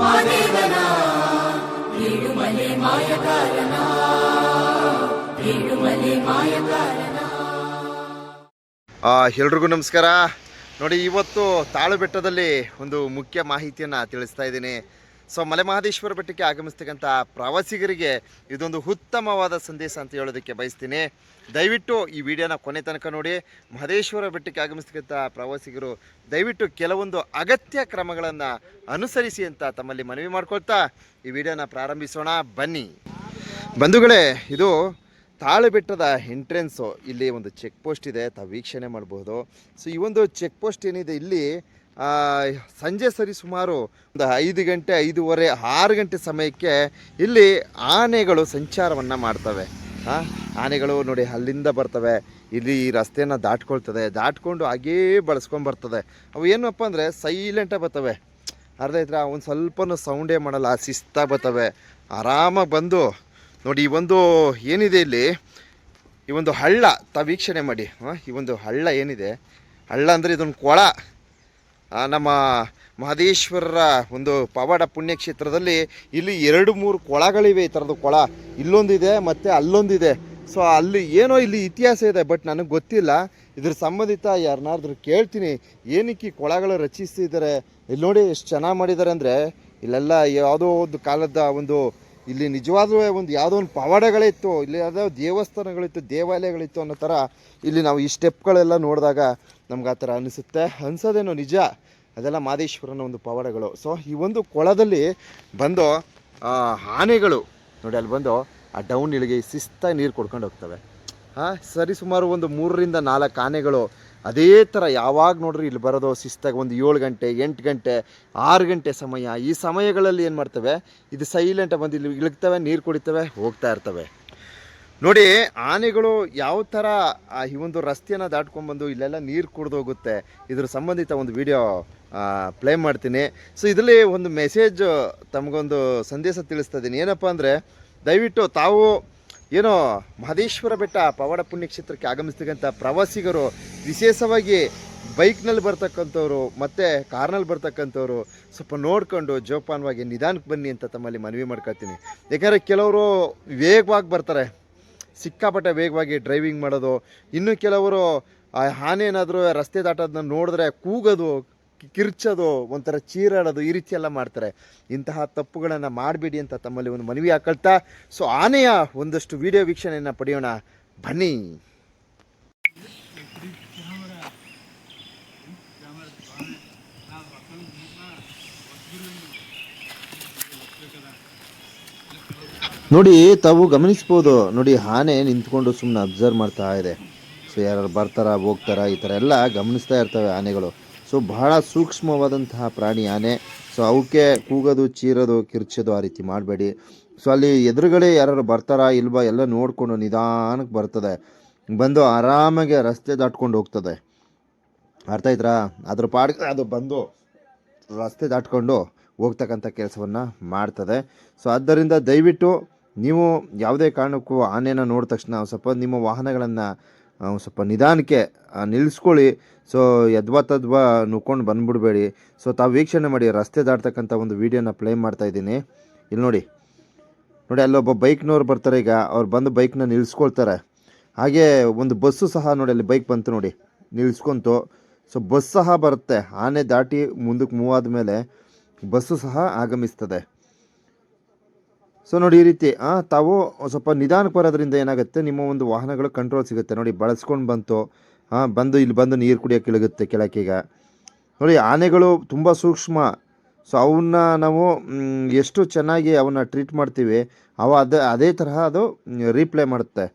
ಮಾದೇವನ. ಎಲ್ರಿಗೂ ನಮಸ್ಕಾರ. ನೋಡಿ ಇವತ್ತು ತಾಳು ಬೆಟ್ಟದಲ್ಲಿ ಒಂದು ಮುಖ್ಯ ಮಾಹಿತಿಯನ್ನು ತಿಳಿಸ್ತಾ ಇದ್ದೀನಿ. ಸೊ ಮಲೆ ಮಹದೇಶ್ವರ ಬೆಟ್ಟಕ್ಕೆ ಆಗಮಿಸ್ತಕ್ಕಂಥ ಪ್ರವಾಸಿಗರಿಗೆ ಇದೊಂದು ಉತ್ತಮವಾದ ಸಂದೇಶ ಅಂತ ಹೇಳೋದಕ್ಕೆ ಬಯಸ್ತೀನಿ. ದಯವಿಟ್ಟು ಈ ವಿಡಿಯೋನ ಕೊನೆ ತನಕ ನೋಡಿ, ಮಹದೇಶ್ವರ ಬೆಟ್ಟಕ್ಕೆ ಆಗಮಿಸ್ತಕ್ಕಂಥ ಪ್ರವಾಸಿಗರು ದಯವಿಟ್ಟು ಕೆಲವೊಂದು ಅಗತ್ಯ ಕ್ರಮಗಳನ್ನು ಅನುಸರಿಸಿ ಅಂತ ತಮ್ಮಲ್ಲಿ ಮನವಿ ಮಾಡ್ಕೊಳ್ತಾ ಈ ವಿಡಿಯೋನ ಪ್ರಾರಂಭಿಸೋಣ. ಬನ್ನಿ. ಬಂಧುಗಳೇ, ಇದು ತಾಳು ಬೆಟ್ಟದ ಎಂಟ್ರೆನ್ಸು. ಇಲ್ಲಿ ಒಂದು ಚೆಕ್ ಪೋಸ್ಟ್ ಇದೆ, ತಾವು ವೀಕ್ಷಣೆ ಮಾಡ್ಬೋದು. ಸೊ ಈ ಒಂದು ಚೆಕ್ ಪೋಸ್ಟ್ ಏನಿದೆ, ಇಲ್ಲಿ ಸಂಜೆ ಸರಿ ಸುಮಾರು ಒಂದು ಐದು ಗಂಟೆ, ಐದೂವರೆ, ಆರು ಗಂಟೆ ಸಮಯಕ್ಕೆ ಇಲ್ಲಿ ಆನೆಗಳು ಸಂಚಾರವನ್ನು ಮಾಡ್ತವೆ. ಆನೆಗಳು ನೋಡಿ ಅಲ್ಲಿಂದ ಬರ್ತವೆ. ಇಲ್ಲಿ ಈ ರಸ್ತೆಯನ್ನು ದಾಟ್ಕೊಳ್ತದೆ. ದಾಟ್ಕೊಂಡು ಹಾಗೇ ಬಳಸ್ಕೊಂಡು ಬರ್ತದೆ. ಅವು ಏನಪ್ಪ ಅಂದರೆ ಸೈಲೆಂಟಾಗಿ ಬರ್ತವೆ. ಅರ್ಧ ಇದ್ರೆ ಒಂದು ಸ್ವಲ್ಪನೂ ಸೌಂಡೇ ಮಾಡಲ್ಲ ಶಿಸ್ತಾಗಿ ಬರ್ತವೆ. ಆರಾಮಾಗಿ ಬಂದು ನೋಡಿ ಈ ಒಂದು ಏನಿದೆ ಇಲ್ಲಿ? ಈ ಒಂದು ಹಳ್ಳ ತ ವೀಕ್ಷಣೆ ಮಾಡಿ ಈ ಒಂದು ಹಳ್ಳ ಏನಿದೆ? ಹಳ್ಳ ಅಂದರೆ ಇದೊಂದು ಕೊಳ. ನಮ್ಮ ಮಹದೇಶ್ವರರ ಒಂದು ಪವಾಡ ಪುಣ್ಯಕ್ಷೇತ್ರದಲ್ಲಿ ಇಲ್ಲಿ ಎರಡು ಮೂರು ಕೊಳಗಳಿವೆ ಈ ಥರದ ಕೊಳ. ಇಲ್ಲೊಂದಿದೆ ಮತ್ತು ಅಲ್ಲೊಂದಿದೆ. ಸೊ ಅಲ್ಲಿ ಏನೋ ಇಲ್ಲಿ ಇತಿಹಾಸ ಇದೆ ಬಟ್ ನನಗೆ ಗೊತ್ತಿಲ್ಲ. ಇದ್ರ ಸಂಬಂಧಿತ ಯಾರನ್ನಾದ್ರೂ ಕೇಳ್ತೀನಿ, ಏನಕ್ಕೆ ಕೊಳಗಳು ರಚಿಸ್ತಿದ್ದಾರೆ ಇಲ್ಲಿ ನೋಡಿ ಎಷ್ಟು ಚೆನ್ನಾಗಿ ಮಾಡಿದ್ದಾರೆ ಅಂದರೆ, ಇಲ್ಲೆಲ್ಲ ಯಾವುದೋ ಒಂದು ಕಾಲದ ಒಂದು ಇಲ್ಲಿ ನಿಜವಾದ್ರೂ ಒಂದು ಯಾವುದೋ ಒಂದು ಪವಾಡಗಳಿತ್ತು, ಇಲ್ಲಿ ಯಾವುದೋ ದೇವಸ್ಥಾನಗಳಿತ್ತು, ದೇವಾಲಯಗಳಿತ್ತು ಅನ್ನೋ ಥರ ಇಲ್ಲಿ ನಾವು ಈ ಸ್ಟೆಪ್ಗಳೆಲ್ಲ ನೋಡಿದಾಗ ನಮ್ಗೆ ಆ ಥರ ಅನಿಸುತ್ತೆ. ಅನಿಸೋದೇನೋ ನಿಜ? ಅದೆಲ್ಲ ಮಾದೇಶ್ವರನ ಒಂದು ಪವಾಡಗಳು. ಸೊ ಈ ಒಂದು ಕೊಳದಲ್ಲಿ ಬಂದು ಆನೆಗಳು, ನೋಡಿ ಅಲ್ಲಿ ಬಂದು ಆ ಡೌನ್ ಇಳಿಗೆ ಶಿಸ್ತಾಗಿ ನೀರು ಕೊಡ್ಕೊಂಡು ಹೋಗ್ತವೆ. ಹಾಂ ಸರಿ ಸುಮಾರು ಒಂದು ಮೂರರಿಂದ ನಾಲ್ಕು ಆನೆಗಳು ಅದೇ ಥರ ಯಾವಾಗ ನೋಡ್ರಿ ಇಲ್ಲಿ ಬರೋದು ಶಿಸ್ತಾಗ ಒಂದು ಏಳು ಗಂಟೆ, ಎಂಟು ಗಂಟೆ, ಆರು ಗಂಟೆ ಸಮಯ. ಈ ಸಮಯಗಳಲ್ಲಿ ಏನು ಮಾಡ್ತವೆ? ಇದು ಸೈಲೆಂಟಾಗಿ ಬಂದು ಇಲ್ಲಿ ಇಳಗ್ತವೆ, ನೀರು ಕುಡಿತವೆ, ಹೋಗ್ತಾ ಇರ್ತವೆ. ನೋಡಿ, ಆನೆಗಳು ಯಾವ ಥರ ಈ ಒಂದು ರಸ್ತೆಯನ್ನು ದಾಟ್ಕೊಂಡ್ಬಂದು ಇಲ್ಲೆಲ್ಲ ನೀರು ಕುಡ್ದು ಹೋಗುತ್ತೆ ಇದ್ರ ಸಂಬಂಧಿತ ಒಂದು ವಿಡಿಯೋ ಪ್ಲೇ ಮಾಡ್ತೀನಿ. ಸೊ ಇದರಲ್ಲಿ ಒಂದು ಮೆಸೇಜ್ ತಮಗೊಂದು ಸಂದೇಶ ತಿಳಿಸ್ತಾ ಇದ್ದೀನಿ ಏನಪ್ಪ ಅಂದರೆ, ದಯವಿಟ್ಟು ತಾವು ಏನೋ ಮಹದೇಶ್ವರ ಬೆಟ್ಟ ಪವಾಡ ಪುಣ್ಯಕ್ಷೇತ್ರಕ್ಕೆ ಆಗಮಿಸ್ತಕ್ಕಂಥ ಪ್ರವಾಸಿಗರು, ವಿಶೇಷವಾಗಿ ಬೈಕ್ನಲ್ಲಿ ಬರ್ತಕ್ಕಂಥವ್ರು ಮತ್ತು ಕಾರ್ನಲ್ಲಿ ಬರ್ತಕ್ಕಂಥವ್ರು ಸ್ವಲ್ಪ ನೋಡ್ಕೊಂಡು ಜೋಪಾನವಾಗಿ ನಿಧಾನಕ್ಕೆ ಬನ್ನಿ ಅಂತ ತಮ್ಮಲ್ಲಿ ಮನವಿ ಮಾಡ್ಕೊಳ್ತೀನಿ. ಯಾಕಂದರೆ ಕೆಲವರು ವೇಗವಾಗಿ ಬರ್ತಾರೆ. ಸಿಕ್ಕಾಪಟ್ಟೆ ವೇಗವಾಗಿ ಡ್ರೈವಿಂಗ್ ಮಾಡೋದು. ಇನ್ನು ಕೆಲವರು, ಆ ಹಾನೇನಾದರೂ ರಸ್ತೆ ದಾಟೋದನ್ನ ನೋಡಿದ್ರೆ ಕೂಗೋದು ಕಿರ್ಚೋದು, ಒಂಥರ ಚೀರಾಡೋದು ಈ ರೀತಿ ಎಲ್ಲ ಮಾಡ್ತಾರೆ. ಇಂತಹ ತಪ್ಪುಗಳನ್ನು ಮಾಡಬೇಡಿ ಅಂತ ತಮ್ಮಲ್ಲಿ ಒಂದು ಮನವಿ ಹಾಕೊಳ್ತಾ, ಸೊ ಆನೆಯ ಒಂದಷ್ಟು ವಿಡಿಯೋ ವೀಕ್ಷಣೆಯನ್ನು ಪಡೆಯೋಣ. ಬನ್ನಿ. ನೋಡಿ, ತಾವು ಗಮನಿಸ್ಬೋದು, ನೋಡಿ ಆನೆ ನಿಂತ್ಕೊಂಡು ಸುಮ್ಮನೆ ಅಬ್ಸರ್ವ್ ಮಾಡ್ತಾ ಇದೆ. ಸೊ ಯಾರು ಬರ್ತಾರ, ಹೋಗ್ತಾರ, ಈ ಥರ ಎಲ್ಲ ಗಮನಿಸ್ತಾ ಇರ್ತವೆ ಆನೆಗಳು. ಸೊ ಬಹಳ ಸೂಕ್ಷ್ಮವಾದಂತಹ ಪ್ರಾಣಿ ಆನೆ. ಸೊ ಅವಕ್ಕೆ ಕೂಗೋದು, ಚೀರೋದು, ಕಿರ್ಚೋದು ಆ ರೀತಿ ಮಾಡಬೇಡಿ. ಸೊ ಅಲ್ಲಿ ಎದುರುಗಡೆ ಯಾರು ಬರ್ತಾರಾ ಇಲ್ವಾ ಎಲ್ಲ ನೋಡಿಕೊಂಡು ನಿಧಾನಕ್ಕೆ ಬರ್ತದೆ. ಬಂದು ಆರಾಮಾಗಿ ರಸ್ತೆ ದಾಟ್ಕೊಂಡು ಹೋಗ್ತದೆ. ಅರ್ಥ ಆಯ್ತಾ ಅದ್ರ ಪಾಡ್ಗೆ ಅದು ಬಂದು ರಸ್ತೆ ದಾಟ್ಕೊಂಡು ಹೋಗ್ತಕ್ಕಂಥ ಕೆಲಸವನ್ನು ಮಾಡ್ತದೆ. ಸೊ ಆದ್ದರಿಂದ ದಯವಿಟ್ಟು ನೀವು ಯಾವುದೇ ಕಾರಣಕ್ಕೂ ಆನೆನ ನೋಡಿದ ತಕ್ಷಣ ಸ್ವಲ್ಪ ನಿಮ್ಮ ವಾಹನಗಳನ್ನು ಸ್ವಲ್ಪ ನಿಧಾನಕ್ಕೆ ನಿಲ್ಲಿಸ್ಕೊಳ್ಳಿ ಸೊ ಯದ್ವಾ ತದ್ವಾ ನುಕ್ಕೊಂಡು ಬಂದ್ಬಿಡ್ಬೇಡಿ. ಸೊ ತಾವು ವೀಕ್ಷಣೆ ಮಾಡಿ ರಸ್ತೆ ದಾಟ್ತಕ್ಕಂಥ ಒಂದು ವೀಡಿಯೋನ ಪ್ಲೇ ಮಾಡ್ತಾ ಇದ್ದೀನಿ. ಇಲ್ಲಿ ನೋಡಿ. ನೋಡಿ ಅಲ್ಲೊಬ್ಬ ಬೈಕ್ನವ್ರು ಬರ್ತಾರೆ ಈಗ. ಅವ್ರು ಬಂದು ಬೈಕ್ನ ನಿಲ್ಲಿಸ್ಕೊಳ್ತಾರೆ ಹಾಗೆ ಒಂದು ಬಸ್ಸು ಸಹ ನೋಡಿ, ಅಲ್ಲಿ ಬೈಕ್ ಬಂತು ನೋಡಿ. ನಿಲ್ಲಿಸ್ಕೊಂತು ಸೊ ಬಸ್ ಸಹ ಬರುತ್ತೆ. ಆನೆ ದಾಟಿ ಮುಂದಕ್ಕೆ ಮೂವ್ ಆದಮೇಲೆ ಬಸ್ಸು ಸಹ ಆಗಮಿಸ್ತದೆ. ಸೊ ನೋಡಿ ಈ ರೀತಿ ತಾವು ಸ್ವಲ್ಪ ನಿಧಾನಕ್ಕೆ ಬರೋದ್ರಿಂದ ಏನಾಗುತ್ತೆ, ನಿಮ್ಮ ಒಂದು ವಾಹನಗಳು ಕಂಟ್ರೋಲ್ ಸಿಗುತ್ತೆ. ನೋಡಿ, ಬಳಸ್ಕೊಂಡು ಬಂತು. ಹಾಂ, ಬಂದು ಇಲ್ಲಿ ಬಂದು ನೀರು ಕುಡಿಯೋಕೆ ಇಳಗುತ್ತೆ ಕೆಳಕೀಗ. ನೋಡಿ, ಆನೆಗಳು ತುಂಬ ಸೂಕ್ಷ್ಮ. ಸೊ ಅವನ್ನ ನಾವು ಎಷ್ಟು ಚೆನ್ನಾಗಿ ಅವನ್ನ ಟ್ರೀಟ್ ಮಾಡ್ತೀವಿ, ಅವ ಅದೇ ಅದೇ ತರಹ ಅದು ರೀಪ್ಲೇ ಮಾಡುತ್ತೆ.